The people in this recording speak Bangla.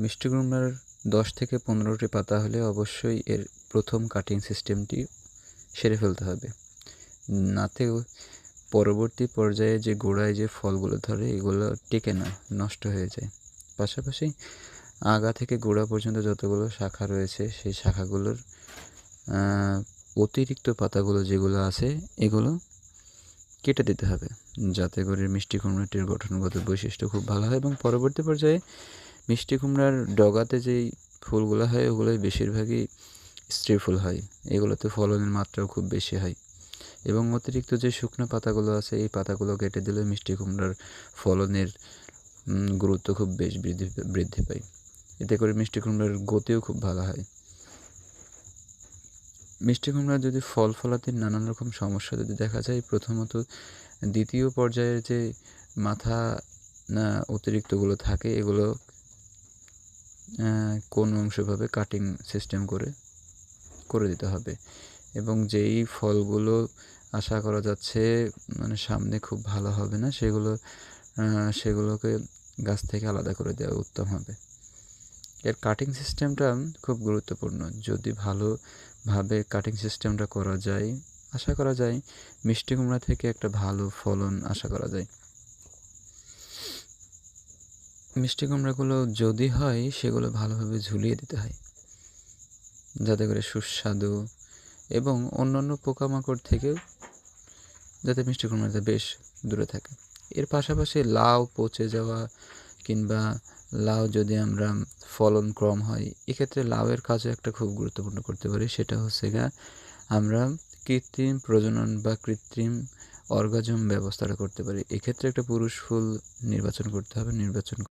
মিষ্টি কুমড়ার দশ থেকে পনেরোটি পাতা হলে অবশ্যই এর প্রথম কাটিং সিস্টেমটি সেরে ফেলতে হবে। নাতেও পরবর্তী পর্যায়ে যে গোড়ায় যে ফলগুলো ধরে, এগুলো টেকে না, নষ্ট হয়ে যায়। পাশাপাশি আগা থেকে গোড়া পর্যন্ত যতগুলো শাখা রয়েছে, সেই শাখাগুলোর অতিরিক্ত পাতাগুলো যেগুলো আছে, এগুলো কেটে দিতে হবে। যাতে করে মিষ্টি কুমড়াটির গঠনগত বৈশিষ্ট্য খুব ভালো হয় এবং পরবর্তী পর্যায়ে মিষ্টি কুমড়ার ডগাতে যেই ফুলগুলো হয়, ওগুলোই বেশিরভাগই স্ত্রী ফুল হয়। এগুলোতে ফলনের মাত্রাও খুব বেশি হয়। এবং অতিরিক্ত যে শুকনো পাতাগুলো আছে, এই পাতাগুলো কেটে দিলে মিষ্টি কুমড়ার ফলনের গুরুত্ব খুব বেশ বৃদ্ধি বৃদ্ধি পায়। এতে করে মিষ্টি কুমড়ার গতিও খুব ভালো হয়। মিষ্টি কুমড়ার যদি ফল ফলাতে নানান রকম সমস্যা যদি দেখা যায়, প্রথমত দ্বিতীয় পর্যায়ের যে মাথা, না, অতিরিক্তগুলো থাকে, এগুলো কোন অংশভাবে কাটিং সিস্টেম করে করে দিতে হবে। এবং যেই ফলগুলো আশা করা যাচ্ছে মানে সামনে খুব ভালো হবে না, সেগুলো সেগুলোকে গাছ থেকে আলাদা করে দেওয়া উত্তম হবে। এর কাটিং সিস্টেমটা খুব গুরুত্বপূর্ণ। যদি ভালোভাবে কাটিং সিস্টেমটা করা যায়, আশা করা যায়, মিষ্টি কুমড়া থেকে একটা ভালো ফলন আশা করা যায়। মিষ্টি কুমড়াগুলো যদি হয়, সেগুলো ভালোভাবে ঝুলিয়ে দিতে হয়। যাতে করে সুস্বাদু এবং অন্যান্য পোকামাকড় থেকেও যাতে মিষ্টি কুমড়াতে বেশ দূরে থাকে। এর পাশাপাশি লাউ পচে যাওয়া কিংবা লাউ যদি আমরা ফলন কম হয়, এক্ষেত্রে লাউয়ের কাজও একটা খুব গুরুত্বপূর্ণ করতে পারি। সেটা হচ্ছে গা আমরা কৃত্রিম প্রজনন বা কৃত্রিম অর্গাজম ব্যবস্থাটা করতে পারি। এক্ষেত্রে একটা পুরুষ ফুল নির্বাচন করতে হবে। নির্বাচন